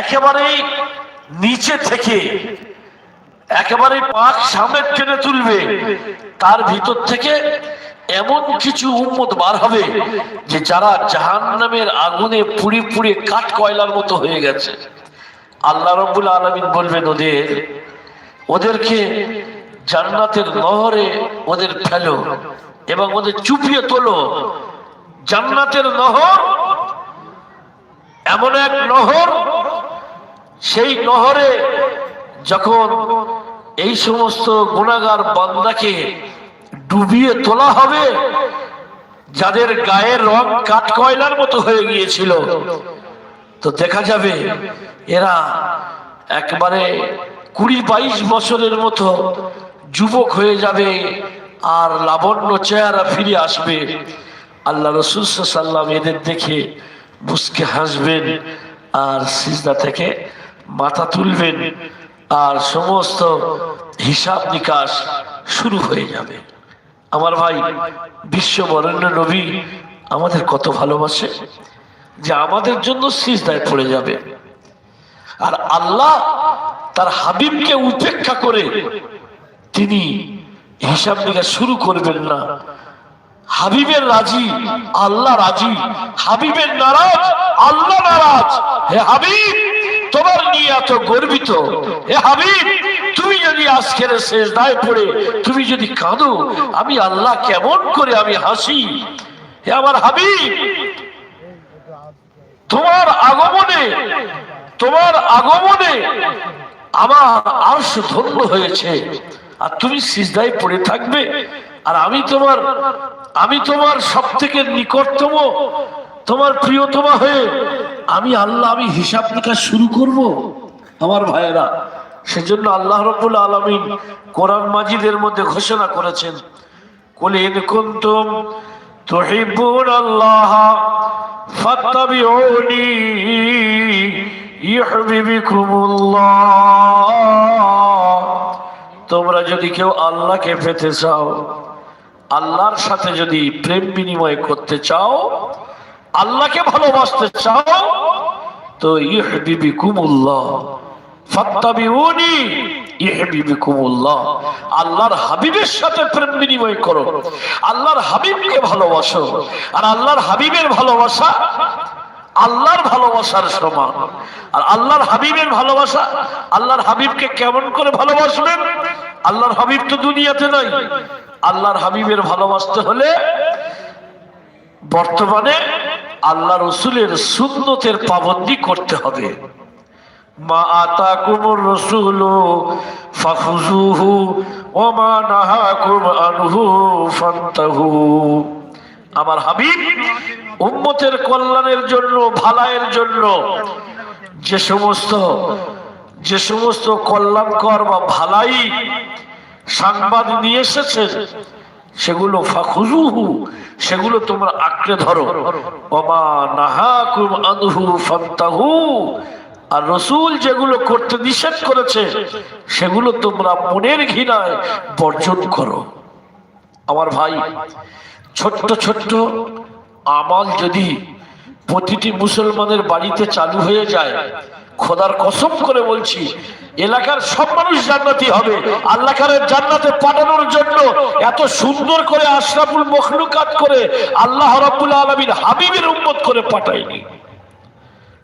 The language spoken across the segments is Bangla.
একেবারেই নিচে থেকে একেবারে পাক সামনে টেনে তুলবে, তার ভিতর থেকে এমন কিছু উম্মত বার হবে যে যারা জাহান নামের আগুনে পুড়ি পুড়ে কাঠ কয়লার মতো হয়ে গেছে। আল্লাহ রব্বুল আলমিন বলবেন, ওদের, ওদেরকে জান্নাতের নহরে ওদের ফেলো এবং ওদের চুপিয়ে তোলো। জান্নাতের নহর এমন এক নহর, সেই নহরে যখন এই সমস্ত গুণাগার বান্দাকে ডুবিয়ে তোলা হবে, যাদের গায়ের রং কাঠ কয়লার মতো হয়ে গিয়েছিল, তো দেখা যাবে এরা একবারে কুড়ি বাইশ বছরের মতো যুবক হয়ে যাবে আর লাবণ্য চেহারা ফিরে আসবে। আল্লাহ রসুল সাল্লাম এদের দেখে মুসকে হাসবেন আর সিজদা থেকে মাথা তুলবেন আর সমস্ত হিসাব নিকাশ শুরু হয়ে যাবে। আমার ভাই বিশ্ব বরেণ্য নবী আমাদের কত ভালোবাসে যে আমাদের জন্য সিজদায় পড়ে যাবে। আর আল্লাহ তার হাবিবকে উপেক্ষা করে তিনি হিসাব নিকাশ শুরু করবেন না। হাবিবের রাজি, আল্লাহ রাজি। হাবিবের নারাজ, আল্লাহ নারাজ। হে হাবিব, তোমার নিয়ে এত গর্বিত। হে হাবিব, তুমি যদি আজকের শেষ দায় পড়ে, তুমি যদি কাঁদো, আমি আল্লাহ কেমন করে আমি হাসি। হে আমার হাবিব, তোমার আগমনে তোমার আগমনে আমার আর্শ ধন্য হয়েছে। আর তুমি সিজদায় পড়ে থাকবে আর আমি তোমার আমি তোমার সব থেকে নিকটতম, তোমার প্রিয়তমা হয়ে আমি আল্লাহ, আমি হিসাব নিকাশ শুরু করব, আমার ভাইয়েরা। সেজন্য আল্লাহ রবুল আলমিন কোরআন মাজিদের মধ্যে ঘোষণা করেছেন, কোলে কুনতুম তুহিব্বুন আল্লাহ, ফাত্তাবিউনি ইউহিব্বুকুমুল্লাহ তোমরা যদি কেউ আল্লাহকে পেতে চাও আল্লাহর সাথে যদি প্রেম বিনিময় করতে চাও, আল্লাহকে ভালোবাসতে চাও, তো ইহবিবি কুমুল্লাহ ফাত্তাবিউনি ইহবিবিকুমুল্লাহ। আল্লাহর হাবিবের সাথে প্রেম বিনিময় করো, আল্লাহর হাবিবকে ভালোবাসো, আর আল্লাহর হাবিবের ভালোবাসা আল্লাহর ভালোবাসার সমান। আর আল্লাহর হাবিবের ভালোবাসা, আল্লাহর হাবিবকে কেমন করে ভালোবাসবেন? আল্লাহর হাবিব তো দুনিয়াতে নাই। আল্লাহর হাবিবের ভালোবাসতে হলে বর্তমানে আল্লাহ রসুলের সুন্নতের পাবন্দি করতে হবে। মা রসুল ফান্তাহু। আমার হাবিব উম্মতের কল্যাণের জন্য, ভালায়ের জন্য যে সমস্ত যে সমস্ত কল্যাণকর বা ভালাই সংবাদ নিয়ে এসেছেন সেগুলো ফাখুজুহু সেগুলো তোমরা আঁকড়ে ধরো। ওমা নাহাকুম আনহু ফান্তাহু, আর রসুল যেগুলো করতে নিষেধ করেছে, সেগুলো তোমরা মনের ঘৃণায় বর্জন করো। আমার ভাই, ছোট্ট ছোট্ট আমাল যদি প্রতিটি মুসলমানের বাড়িতে চালু হয়ে যায়। খোদার কসম করে বলছি, এলাকার সব মানুষ জান্নাতি হবে। আল্লাহকারের জান্নাতে পাঠানোর জন্য এত সুন্দর করে আশরাফুল মখলুকাত করে আল্লাহ রাব্বুল আলামিন হাবিবের উম্মত করে পাঠায়নি।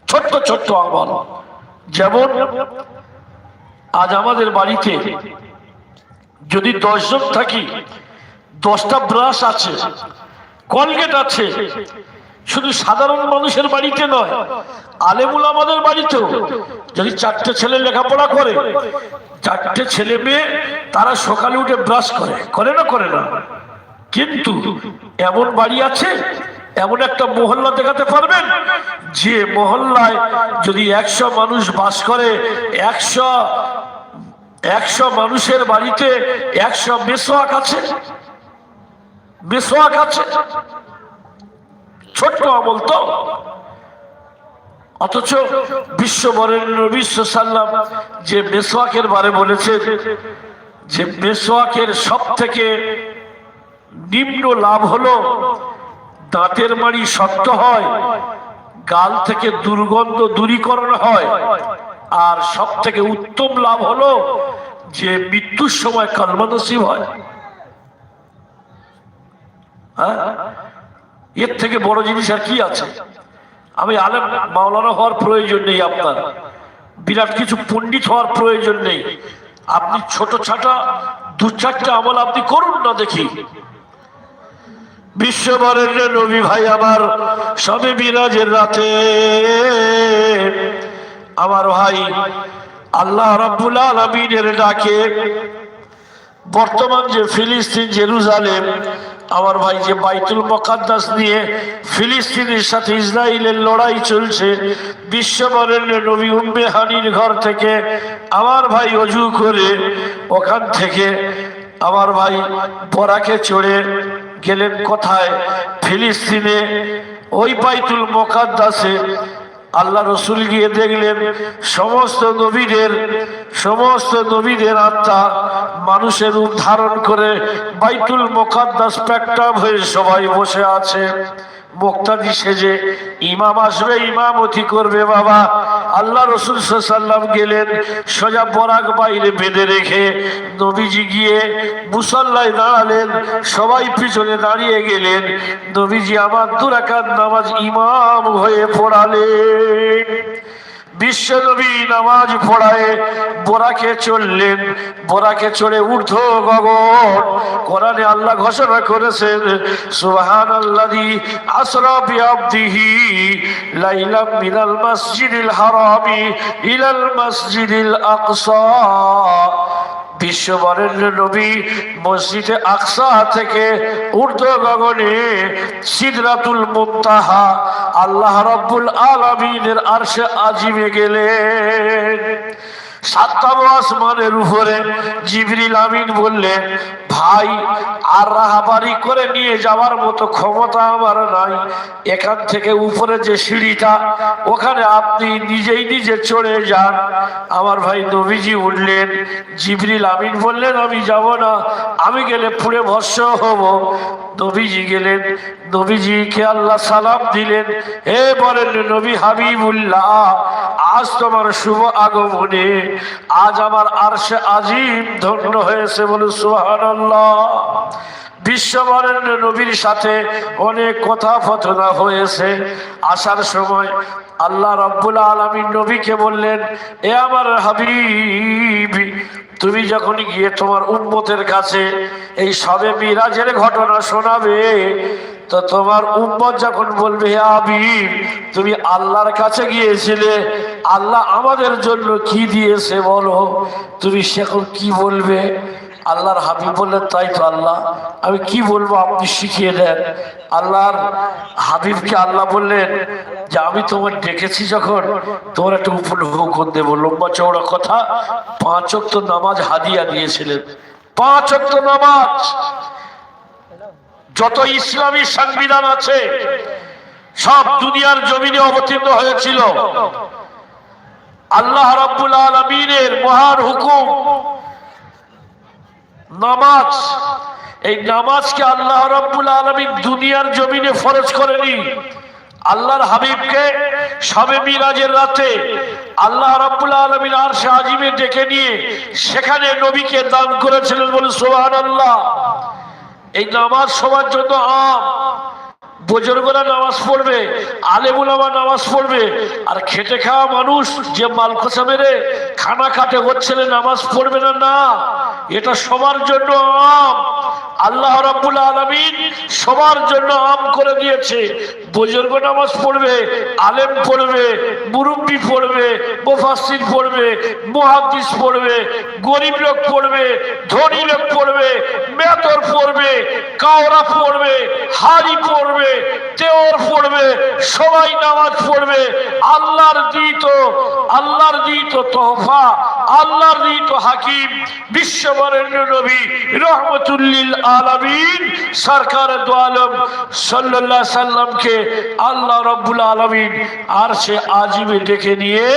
ছোট্ট ছোট্ট আমল। যেমন, আজ আমাদের বাড়িতে যদি দশজন থাকি, দশটা ব্রাশ আছে, কলগেট আছে শুধু সাধারণ মানুষের বাড়িতে নয়, আলেমুল আমাদের বাড়িতেও যদি চারটে ছেলে লেখাপড়া করে, চারটে ছেলে মেয়ে, তারা সকালে উঠে ব্রাশ করে করে না করে না। কিন্তু এমন বাড়ি আছে, এমন একটা মহল্লা দেখাতে পারবেন, যে মহল্লায় যদি একশো মানুষ বাস করে, একশো একশো মানুষের বাড়িতে একশো মেসোয়াক আছে। মেসোয়াক আছে। ছোট্ট আমল তো। অথচ বিশ্ব বরেণ্য বিশ্ব সাল্লাম যে মেসোয়াকের বারে বলেছে যে মেসোয়াকের সব থেকে নিম্ন লাভ হলো, দাঁতের মাড়ি শক্ত হয়, গাল থেকে দুর্গন্ধ দূরীকরণ হয়। আর সব থেকে উত্তম লাভ হলো যে মৃত্যুর সময় নসিব হয়। হ্যাঁ? এর থেকে বড় জিনিস আর কি আছে? আমি আলেম, মাওলানা হওয়ার প্রয়োজন নেই আপনার। বিরাট কিছু পণ্ডিত হওয়ার প্রয়োজন নেই। আপনি ছোট ছাটা, দু চারটা আমল আপনি করুন না দেখি। বিশ্ববরেণ্য নবী ভাই আমার, সবে বিরাজের রাতে। আমার ভাই, আল্লাহ রাব্বুল আলমিনের ডাকে। বর্তমান যে ফিলিস্তিন জেরুজালেম, আমার ভাই যে বাইতুল মকাদ্দাস নিয়ে ফিলিস্তিনের সাথে ইসরায়েলের লড়াই চলছে, বিশ্ববরেণ্য নবী উম্মে হানির ঘর থেকে আমার ভাই অজু করে ওখান থেকে আমার ভাই বরাকে চড়ে গেলেন কোথায়? ফিলিস্তিনে। ওই বাইতুল মোকাদ্দাসে আল্লাহ রসুল গিয়ে দেখলেন, সমস্ত নবীদের সমস্ত নবীদের আত্মা মানুষের উদ্ধারণ ধারণ করে বাইতুল মোকাদ্দাস প্যাকটাপ হয়ে সবাই বসে আছে। মুক্তাদি সেজে, ইমাম আসবে, ইমামতি করবে বাবা। আল্লাহ রসুল সাল্লাম গেলেন, সোজা বরাক বাইরে বেঁধে রেখে নবীজি গিয়ে মুসল্লায় দাঁড়ালেন, সবাই পিছনে দাঁড়িয়ে গেলেন। নবীজি আমার দুরাকাত নামাজ ইমাম হয়ে পড়ালেন। বিশ্বনবী নামাজ পড়ায় বোরাকে চললেন, বোরাকে চড়ে ঊর্ধ্ব গগন। কোরআনে আল্লাহ ঘোষণা করেছেন সুবহান আল্লাহি আসরা বিআবদিহি লাইলাম মিনাল মসজিদিল হারামি ইলাল মসজিদিল আকসা। বিশ্ববরেণ্য নবী মসজিদে আকসা থেকে ঊর্ধ্ব গগনে সিদরাতুল মুক্তাহা আল্লাহ রব্বুল আলমিনের আরশে আজিমে গেলেন। সাততম আসমানের উপরে জিবরিল আমিন বললেন ভাই, আর রাহাবারি করে নিয়ে যাওয়ার মতো ক্ষমতা আমার নাই। এখান থেকে উপরে যে সিঁড়িটা, ওখানে আপনি নিজেই নিজে চড়ে যান। আমার ভাই নবীজি উঠলেন জিবরিল আমিন বললেন, আমি যাব না, আমি গেলে পুড়ে ভস্য হব। নবীজি গেলেন, নবীজিকে আল্লাহ সালাম দিলেন, হে বলেন নবী হাবিবুল্লাহ, আজ তোমার শুভ আগমনে আজ আমার আরশে আজিম ধন্য হয়েছে বলে সুবহানাল্লাহ। বিশ্ববরেণ্য নবীর সাথে অনেক কথা ফতনা হয়েছে। আসার সময় আল্লাহ রব্বুল আলমী নবীকে বললেন, এ আমার হাবিব, তুমি যখন গিয়ে তোমার উন্মতের কাছে এই সবে মিরাজের ঘটনা শোনাবে তো তোমার উম্মত যখন বলবে, হে আবিব তুমি আল্লাহর কাছে গিয়েছিলে, আল্লাহ আমাদের জন্য কি দিয়েছে বলো? তুমি সেখন কি বলবে? আল্লাহর হাবিব বললেন, তাই তো আল্লাহ, আমি কি বলব আপনি শিখিয়ে দেন। আল্লাহর হাবিবকে আল্লাহ বললেন যে, আমি তোমার ডেকেছি যখন, তোমার একটা উপলক্ষণ দেবো। লম্বা চৌড়া কথা, পাঁচ অক্ত নামাজ হাদিয়া দিয়েছিলেন। পাঁচ অক্ত নামাজ। যত ইসলামী সংবিধান আছে, সব দুনিয়ার জমিনে অবতীর্ণ হয়েছিল। আল্লাহ রাব্বুল আলমিনের মহান হুকুম, নামাজ। এই নামাজকে আল্লাহ রাব্বুল আলমিন দুনিয়ার জমিনে ফরজ করেনি। আল্লাহর হাবিবকে সবে মিরাজের রাতে আল্লাহ রাব্বুল আলমিন আর আজিমে ডেকে নিয়ে সেখানে নবীকে দান করেছিলেন বলে সোহান আল্লাহ এই নামাজ সবার জন্য আম। বুজুর্গরা নামাজ পড়বে, আলেমুলামা নামাজ পড়বে, আর খেটে খাওয়া মানুষ যে মালকোসা মেরে খানা খাটে হচ্ছে নামাজ পড়বে না না। এটা সবার জন্য আম। আল্লাহ রাবুল আলমিন সবার জন্য আম করে দিয়েছে। বুজুর্গ নামাজ পড়বে, আলেম পড়বে, মুরব্বী পড়বে, মুফাসসির পড়বে, মুহাদ্দিস পড়বে, গরিব লোক পড়বে, ধনী লোক পড়বে মেতর পড়বে, কাওরা পড়বে, হাড়ি পড়বে তেওর পড়বে, সবাই নামাজ পড়বে, আল্লাহর দিত আল্লাহর দিত তোহফা আল্লাহর দিত হাকিম বিশ্ববরেণ্য নবী, রহমতুল্লিল আলামিন সরকার দু আলম সাল্লাল্লাহু সাল্লামকে আল্লাহ রব্বুল আলামিন আর সে আজিমে ডেকে নিয়ে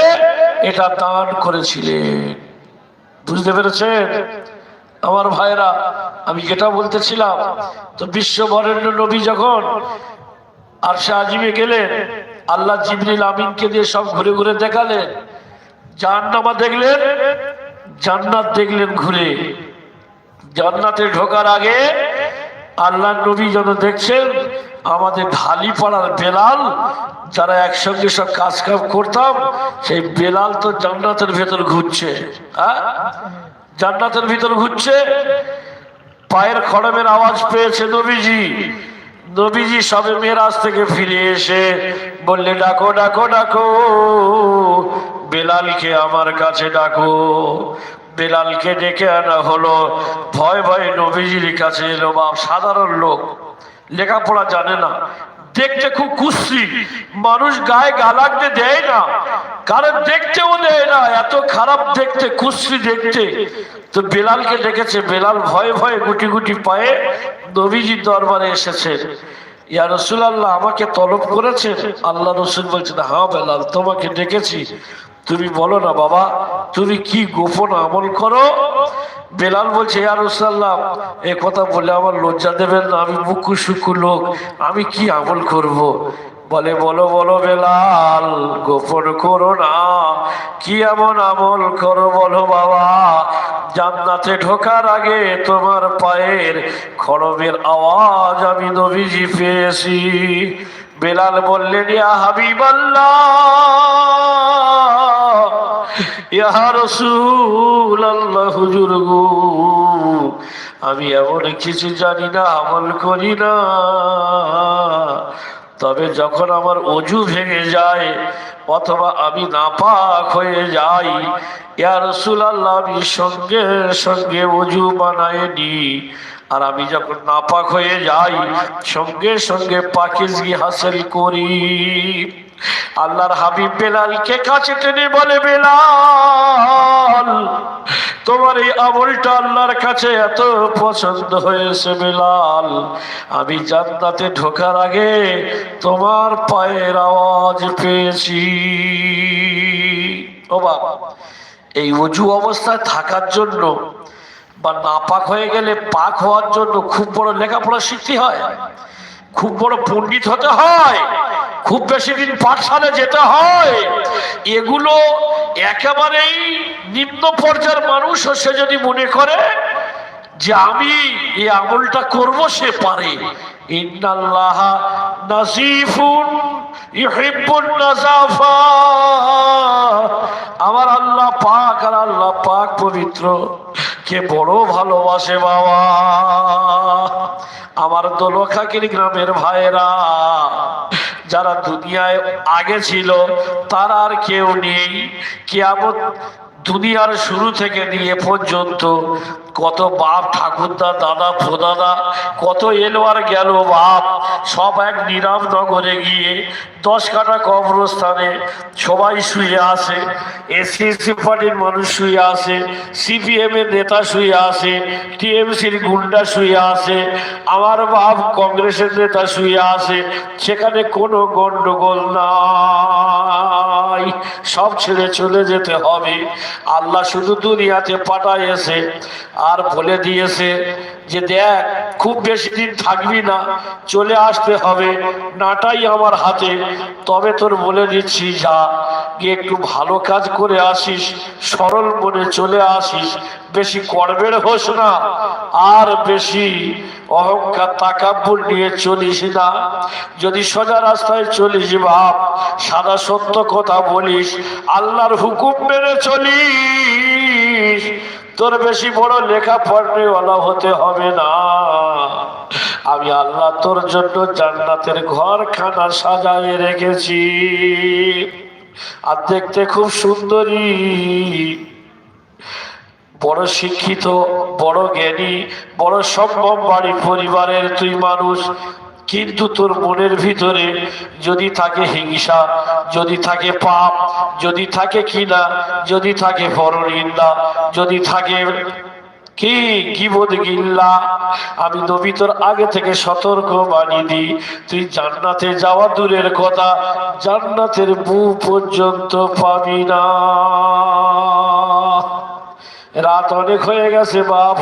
এটা দান করেছিলেন। বুঝতে পেরেছেন? আমার ভাইরা আমি যেটা বলতেছিলাম, তো বিশ্ববরেণ্য নবী যখন আর সে আজিমে গেলেন, আল্লাহ জিবরিল আমিনকে দিয়ে সব ঘুরে ঘুরে দেখালেন জাহান্নামা দেখলেন, জান্নাত দেখলেন ঘুরে। জান্নাতে ঢোকার আগে আল্লাহ নবী যেন দেখছেন, আমাদের ঢালি পাড়ার বেলাল, যারা একসঙ্গে সব কাজ কাম করতাম, সেই বেলাল তো জান্নাতের ভেতর ঘুরছে। হ্যাঁ? জান্নাতের ভিতর ঘুরছে। পায়ের খড়মের আওয়াজ পেয়েছে নবীজি। নবীজি সবে মেরাজ থেকে ফিরে এসে বললে ডাকো ডাকো ডাকো। বেলালকে আমার কাছে ডাকো। বেলালকে ডেকে আনা হলো। ভয় ভয় নবীজির কাছে এলো। বা সাধারণ লোক। লেখাপড়া জানে না। দেখতে খুব কুশ্রী মানুষ গায়ে গালাগতে দেয় না। কারণ দেখতেও দেয় না। এত খারাপ দেখতে কুশ্রী দেখতে। তো বেলালকে ডেকেছে। বেলাল ভয়ে ভয়ে গুটি গুটি পায়ে নবীজির দরবারে এসেছে। ইয়া রসুল আল্লাহ আমাকে তলব করেছেন? আল্লাহ রসুল বলছেন হ্যাঁ বেলাল, তোমাকে ডেকেছি। তুমি বলো না বাবা, তুমি কি গোপন আমল করো? বেলাল বলছে, ইয়া রসুল্লাহ এ কথা বলে আমার লজ্জা দেবেন না, আমি মুখ্য সুখ্য লোক, আমি কি আমল করব। বলে, বলো বলো বেলাল, গোপন করো না, কি এমন আমল করো বলো বাবা? জান্নাতে ঢোকার আগে তোমার পায়ের খড়মের আওয়াজ আমি নবীজি পেয়েছি। বেলাল বললেন, ইয়া হাবিবাল্লাহ রসুল আল্লাহ হুজুর গো, আমি এমন কিছু জানি না, আমল করি না। তবে যখন আমার অজু ভেঙে যায়, অথবা আমি নাপাক হয়ে যাই, ইয়া রসুল আল্লাহ আমি সঙ্গে সঙ্গে অজু বানায় নি। আর আমি যখন নাপাক হয়ে যাই, সঙ্গে সঙ্গে পাকিজগি হাসিল করি। আল্লাহর হাবিব বেলালকে কাছে টেনে বলে, বেলাল, তোমার এই আমলটা আল্লাহর কাছে এত পছন্দ হয়েছে, বেলাল। আমি জান্নাতে ঢোকার আগে তোমার পায়ের আওয়াজ পেয়েছি। ও বাবা এই অজু অবস্থায় থাকার জন্য বা নাপাক হয়ে গেলে পাক হওয়ার জন্য খুব বড় লেখাপড়া শিখতে হয়। খুব বড় পণ্ডিত হতে হয়। খুব বেশি দিন পাঠশালে যেতে হয়। এগুলো একেবারেই নিম্ন পর্যায়ের মানুষ সে যদি মনে করে যে আমি এই আমলটা করব, সে পারে। নাসিফুন আমার আল্লাহ পাক আর আল্লাহ পাক পবিত্র। কে বড় ভালোবাসে বাবা। আমার দোলখাকির গ্রামের ভাইরা যারা দুনিয়ায় আগে ছিল তারা আর কেউ নেই। কেয়ামত দুনিয়ার শুরু থেকে নিয়ে পর্যন্ত কত বাপ ঠাকুরদা, দাদা ফোদাদা কত এলো আর গেল বাপ, সব এক নিরাম নগরে গিয়ে দশ কাটা কবরস্থানে সবাই শুয়ে আসে এসসি পার্টির মানুষ শুয়ে আসে সিপিএম এর নেতা শুয়ে আসে টিএমসির গুন্ডা শুয়ে আসে আমার বাপ কংগ্রেসের নেতা শুয়ে আসে সেখানে কোনো গন্ডগোল নাই সব ছেড়ে চলে যেতে হবে। আল্লাহ শুধু দুনিয়াতে পাঠাইয়েছে আর বলে দিয়েছে যে দেখ খুব বেশি দিন থাকবি না, চলে আসতে হবে নাটাই আমার হাতে। তবে তোর বলে দিচ্ছি, যা, গিয়ে একটু ভালো কাজ করে আসিস, সরল মনে চলে আসিস। বেশি করবের হোস না, আর বেশি অহংকার তাকাব্বুর নিয়ে চলিস না। যদি সোজা রাস্তায় চলিস বাপ, সাদা সত্য কথা বলিস, আল্লাহর হুকুম মেনে চলিস। তোর বেশি বড় লেখা পড়নেওয়ালা হতে হবে না। আমি আল্লাহ তোর জন্য জান্নাতের ঘরখানা সাজায় রেখেছি। আর দেখতে খুব সুন্দরী। বড় শিক্ষিত, বড় জ্ঞানী, বড় সম্ভব বাড়ি পরিবারের তুই মানুষ। কিন্তু তোর মনের ভিতরে যদি থাকে হিংসা, যদি থাকে পাপ, যদি থাকে কিনা যদি থাকে পরনিন্দা, যদি থাকে কি কিবোধ গিল্লা, আমি নবী তোর আগে থেকে সতর্ক বাণী দিই। তুই জান্নাতে যাওয়া দূরের কথা, জান্নাতের বু পর্যন্ত পাবি না। রাত অনেক হয়ে গেছে বাপ।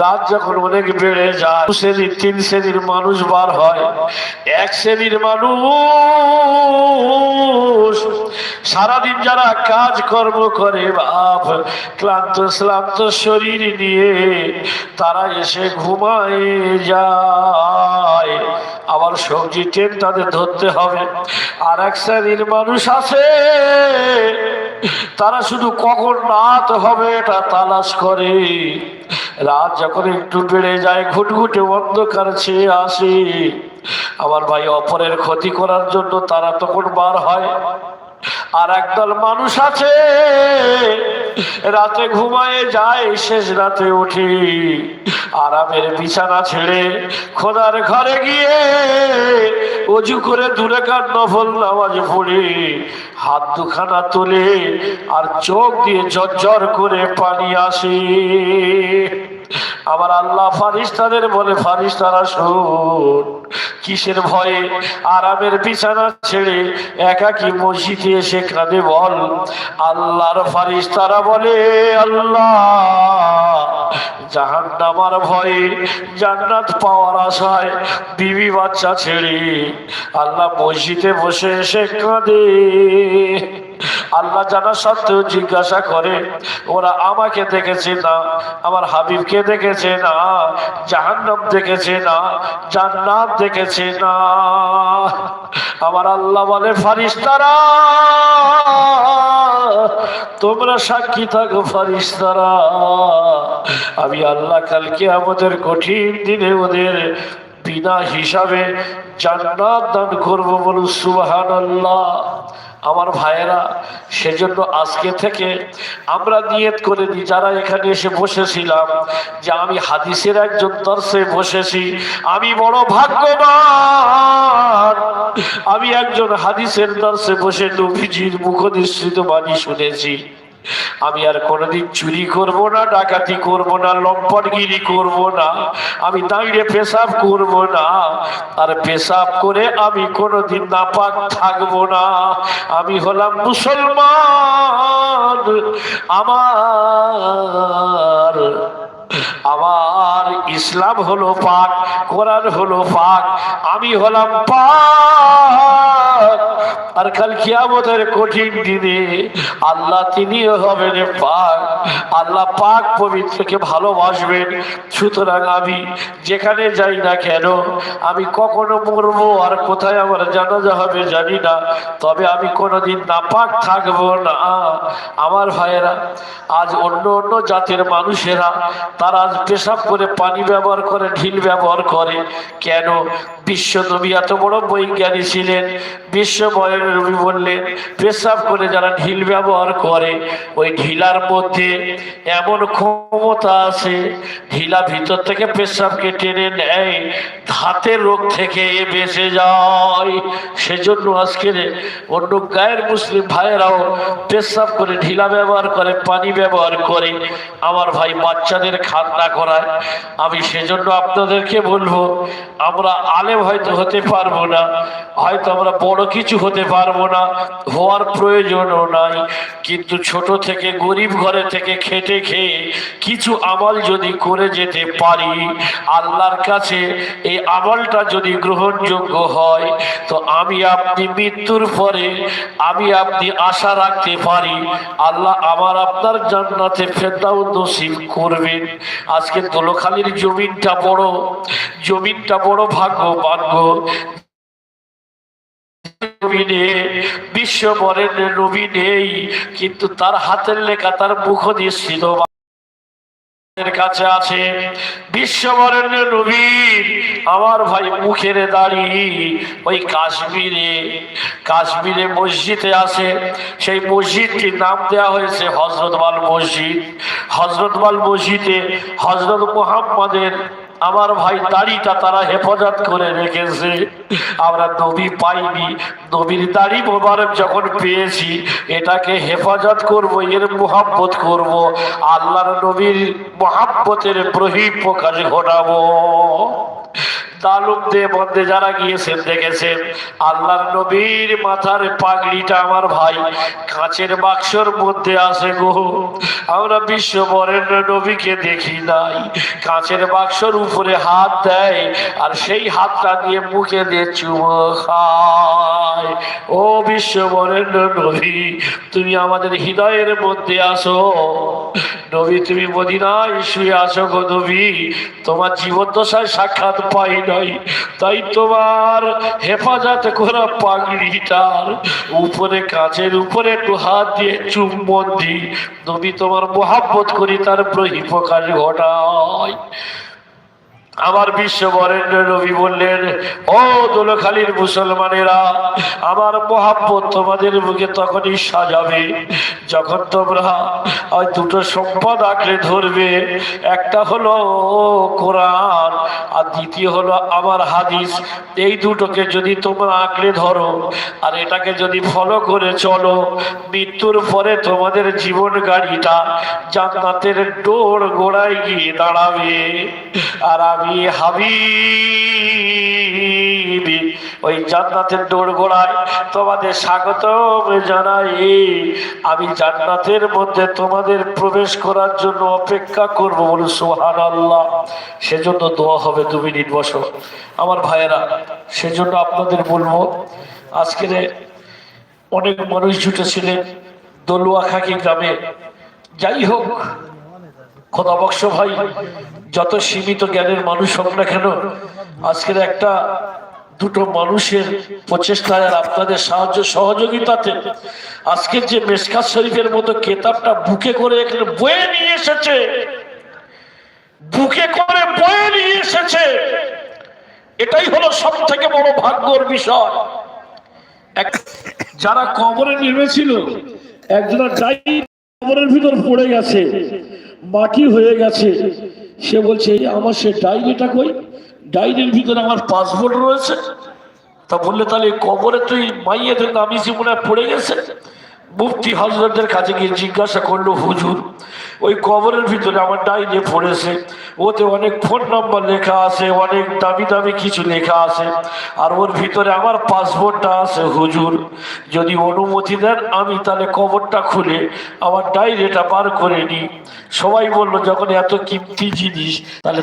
রাত যখন অনেক বেড়ে যায়, দু শ্রেণির তিন শ্রেণির মানুষ বার হয়। এক শ্রেণির মানুষ সারাদিন যারা কাজ কর্ম করে, বাপ, ক্লান্ত, শ্লান্ত শরীর নিয়ে তারা এসে ঘুমায় যায়। আবার সবজি ট্রেন তাদের ধরতে হবে। আর এক শ্রেণির মানুষ আছে তারা শুধু কখন রাত হবে এটা তালাশ করে। রাত যখন একটু বেড়ে যায়, ঘুটঘুটে অন্ধকার ছেয়ে আসে। আমার ভাই অপরের ক্ষতি করার জন্য তারা তখন বার হয়। আর একদল মানুষ আছে রাতে ঘুমায় যায়, শেষ রাতে উঠি। আরামের বিছানা ছেড়ে খোদার ঘরে গিয়ে অজু করে দূরে কার নফল নামাজ পড়ে। হাত দুখানা তুলে আর চোখ দিয়ে ঝরঝর করে পানি আসে। আবার আল্লাহ ফারিস্তাদের বলে, ফারিস্তারা শুন, কিসের ভয়ে আরামের বিছানা ছেড়ে একাকি মসজিদে এসে কাঁদে বল? আল্লাহর ফারিস্তারা বলে, আল্লাহ জাহান নামার ভয়ে জান্নাত পাওয়ার আশায় বিবি বাচ্চা ছেড়ে আল্লাহ মসজিদে বসে এসে কাঁদে। আল্লাহ জানা সত্ত্বেও জিজ্ঞাসা করে, ওরা আমাকে দেখেছে না, আমার হাবিবকে দেখেছে না, জাহান্নাম দেখেছে না, জান্নাত দেখেছে না। আমার আল্লাহ বলে, ফারিস্তারা, তোমরা সাক্ষী থাকো ফারিস্তারা। আমি আল্লাহ কালকে আমাদের কঠিন দিনে ওদের বিনা হিসাবে জান্নাত দান করব বলুন সুবাহান আল্লাহ আমার ভাইয়েরা, সেজন্য আজকে থেকে আমরা নিয়ত করে নিই, যারা এখানে এসে বসেছিলাম যে আমি হাদিসের একজন দর্শে বসেছি, আমি বড় ভাগ্যবান। আমি একজন হাদিসের দর্শে বসে নবীজির মুখনিসৃত বাণী শুনেছি। আমি আর কোনোদিন চুরি করব না, ডাকাতি করব না, লম্পটগিরি করব না, আমি দাঁড়িয়ে পেশাব করব না, আর পেশাব করে আমি কোনোদিন নাপাক থাকব না। আমি হলাম মুসলমান, আমার আমার ইসলাম হলো পাক, কোরআন হলো পাক, আমি হলাম পাক। আর কাল কিয়ামতের কঠিন দিনে আল্লাহ তিনিও হবেন পাক। আল্লাহ পাক পবিত্রকে ভালোবাসবেন। সুতরাং আমি যেখানে যাই না কেন, আমি কখনো মরবো আর কোথায় আমার জানাজা হবে জানি না। তবে আমি কোনোদিন নাপাক থাকব না। আমার ভাইয়েরা, আজ অন্য অন্য জাতের মানুষেরা, তারা আজ পেশাব করে পানি ব্যবহার করে, ঢিল ব্যবহার করে। কেন? বিশ্ব নবী এত বড় বৈজ্ঞানিক ছিলেন। বিশ্ব বয়ের নবী বললেন, পেশাব করে যারা ঢিল ব্যবহার করে, ওই ঢিলার মধ্যে এমন ক্ষমতা আছে, ঢিলা ভিতর থেকে পেশাবকে টেনে নেয়, ধাতের রোগ থেকে এ বেঁচে যায়। সেজন্য আজকে অন্য গায়ের মুসলিম ভাইয়েরাও পেশাব করে ঢিলা ব্যবহার করে, পানি ব্যবহার করে। আমার ভাই বাচ্চাদের খান্না করায়। আমি সেজন্য আপনাদেরকে বলব, আমরা আলেম হয়তো হতে পারব না, হয়তো আমরা বড় কিছু হতে পারব না, হওয়ার প্রয়োজনও নাই। কিন্তু ছোট থেকে, গরিব ঘরে থেকে খেটে খেয়ে কিছু আমল যদি করে যেতে পারি, আল্লাহর কাছে এই আমলটা যদি গ্রহণযোগ্য হয়, তো আমি আপনি মৃত্যুর পরে আমি আপনি আশা রাখতে পারি, আল্লাহ আমার আপনার জান্নাতে ফেরদাউ নসিব করবেন। আজকে দোলখালির জমিনটা বড় জমিনটা বড় ভাগ্য ভাগ্য নবীনে বিশ্ব বরেন নবী নেই, কিন্তু তার হাতের লেখা তার মুখ দিয়ে ছিল কাছে আছে বিশ্ববরেণ্য আমার ভাই মুখের দাড়ি ওই কাশ্মীরে কাশ্মীরে মসজিদে আছে। সেই মসজিদটির নাম দেওয়া হয়েছে হজরতবাল মসজিদ। হজরতবাল মসজিদে হজরত মোহাম্মদের আমার ভাই দাড়িটা তারা হেফাজত করে রেখেছে। আমরা নবী পাইনি। নবীর দাড়ি মোবারক যখন পেয়েছি, এটাকে হেফাজত করব, এর মোহাব্বত করব, আল্লাহর নবীর মোহাব্বতের প্রহি প্রকাশ ঘটাবো। তালুক দিয়ে যারা গিয়েছেন, দেখেছেন? আল্লাহর নবীর মাথার পাগড়িটা আমার ভাই। কাঁচের বাক্সর মধ্যে আছে গো। আমরা বিশ্ব বরেণ্য নবীকে দেখি নাই। কাঁচের বাক্সর উপরে হাত দেয় আর সেই হাতটা দিয়ে মুখে দিয়ে চুমো খায়। ও বিশ্ব বরেণ্য নবী, তুমি আমাদের হৃদয়ের মধ্যে আসো নবী, তুমি মদিনায় শুয়ে আসো গো নবী। তোমার জীবন দশায় সাক্ষাৎ পাই নাই। তাই তোমার হেফাজত করা পাগড়িটার উপরে, কাঁচের উপরে একটু হাত দিয়ে চুম্বন দি নবী, তোমার মোহাব্বত করি তার প্রহিপকার ঘটায়। আমার বিশ্ব বরেণ্য নবী বললেন, ও দোলখালীর মুসলমানেরা, আমার মহাব্বত তোমাদের মুখে তখনই সাজাবে যখন তোমরা ওই দুটো সম্পদ আঁকড়ে ধরবে। একটা হলো কোরআন আর দ্বিতীয় হলো আমার হাদিস। এই দুটোকে যদি তোমরা আঁকড়ে ধরো আর এটাকে যদি ফলো করে চলো, মৃত্যুর পরে তোমাদের জীবন গাড়িটা জান্নাতের ডোর গোড়ায় গিয়ে দাঁড়াবে। আর হাবিবি, ওই জান্নাতের ডোর গোড়ায় তোমাদের স্বাগত জানাই। আমি জান্নাতের মধ্যে তোমাদের প্রবেশ করার জন্য অপেক্ষা করব বলে সোহান আল্লাহ সেজন্য দোয়া হবে দু মিনিট বসো। আমার ভাইয়েরা, সেজন্য আপনাদের বলব আজকের অনেক মানুষ জুটেছিলেন দলুয়া খাকি গ্রামে। যাই হোক খোদা বক্স ভাই যত সীমিত জ্ঞানের মানুষ হোক না কেন, আজকের একটা দুটো মানুষের প্রচেষ্টায় আর আপনাদের সাহায্য সহযোগিতাতে আজকের যে মেসকাত শরীফের মতো কেতাবটা বুকে করে এখানে বয়ে নিয়ে এসেছে, বুকে করে বয়ে নিয়ে এসেছে, এটাই হলো সব থেকে বড় ভাগ্যর বিষয়। যারা কবরে নেমেছিল, একজনের কবরের ভিতর পড়ে গেছে মাটি হয়ে গেছে। সে বলছে আমার সে ডায়েরিটা কই? ডায়েরির ভিতরে আমার পাসপোর্ট রয়েছে। তা বললে, তাহলে কবরে তুই মাইয়েদের মনে জীবনে পড়ে গেছে? মুফতি হাজরতদের কাছে গিয়ে জিজ্ঞাসা করল, হুজুর ওই কবরের ভিতরে আমার ডাইনে পড়েছে। ওতে অনেক ফোন নম্বর লেখা আছে, অনেক দামি দামি কিছু লেখা আছে। আর ওর ভিতরে আমার পাসপোর্টটা আছে, হুজুর। যদি অনুমতি দেন, আমি তাহলে কবরটা খুলে আমার ডায়েরিটা বার করে নিই। সবাই বলল, যখন এত কিমতি জিনিস, তাহলে